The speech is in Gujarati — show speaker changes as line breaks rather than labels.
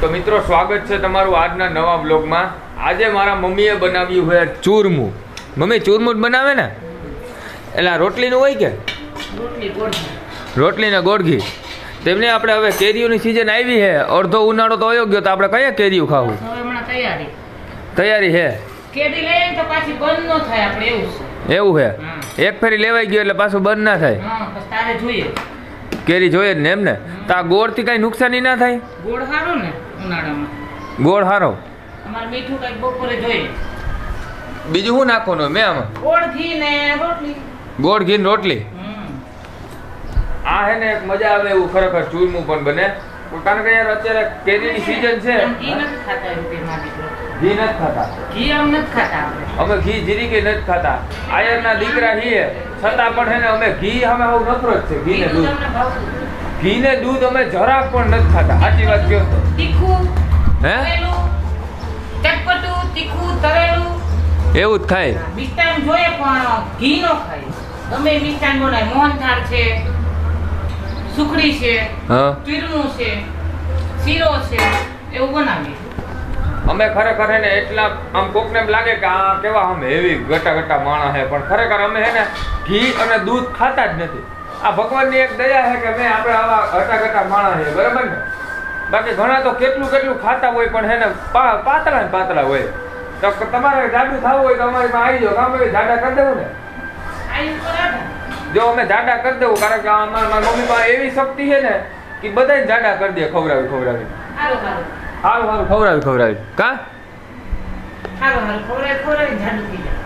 તો મિત્રો સ્વાગત છે તમારું આજના નવા બ્લોગમાં આજે મારા મમ્મીએ બનાવ્યું છે ચૂરમું. મમ્મી ચૂરમું જ બનાવે ને? એટલે રોટલીનું હોય કે?
રોટલી
ગોળઘી. તેમને આપણે હવે કેરીઓની સિઝન આવી છે. અડધો ઉનાળો તો અયોગ્ય ગયો તો આપણે કયા કેરીઓ ખાવું?
તૈયારી.
તૈયારી છે?
કેરી લઈએ તો પાછી બંધ ન થાય આપણે એવું છે.
એવું છે? એક ફેરી લેવાઈ ગયો એટલે પાછું બંધ ના થાય?
જોઈએ.
કેરી જોઈએ જ ને એમ ને તો આ ગોળથી કાંઈ નુકસાની ના થાય?
ગોળ સારો ને ઉનાળામાં.
ગોળ હારો?
અમારે મીઠું કંઈક બપોરે જોઈએ.
બીજું શું નાખવાનું મેં આમાં
ગોળ ઘી ને રોટલી.
ગોળ ઘી ને રોટલી? આ હે ને એક મજા આવે એવું ખરેખર ચૂરમું પણ બને. કારણ કે યાર અત્યારે કેરીની સીઝન છે.
ઘી નથી ખાતા.
ઘી
આમ નથી ખાતા
અમે ઘી જીરી કે નથી ખાતા. આયરના દીકરા છીએ છતાં પણ એને અમે ઘી અમે બહુ નફરત છે ઘી ને દૂધ. ઘી ને દૂધ અમે જરાક પણ નથી ખાતા. સાચી વાત કહો.
તીખું
હે?
ચટપટું તીખું તરેલું.
એવું જ ખાય?
મિષ્ટાન જોઈએ પણ ઘી નો ખાય. તમે મિષ્ટાન બનાય મોહનથાળ છે સુખડી છે
હા.
તીરનું છે શીરો છે એવું બનાવીએ.
અમે ખરેખર એને એટલા આમ કોકને એમ લાગે કે આ કેવા આમ હેવી ગટા ગટા માણસ હે પણ ખરેખર અમે એને ઘી અને દૂધ ખાતા જ નથી. આ ભગવાનની એક દયા છે કે મેં આપણે આવા ગટા ગટા માણસ છે બરાબર ને? બાકી ઘણા તો કેટલું કેટલું ખાતા હોય પણ એને પાતળા ને પાતળા હોય. તો તમારે જાડું થવું હોય તો અમારી પાસે આવી જાઓ હોય જાડા કરી દેવું ને. જો અમે જાડા કરી દેવું કારણ કે અમારા મારા મમ્મી પાસે એવી શક્તિ છે ને કે બધાય જાડા કરી દે ખવડાવી ખવડાવી. સારું સારું ખવડાવી ખવડાવી. કા?
હારું હારું ખવડાવી ખવડાવી જાડું થઈ જાય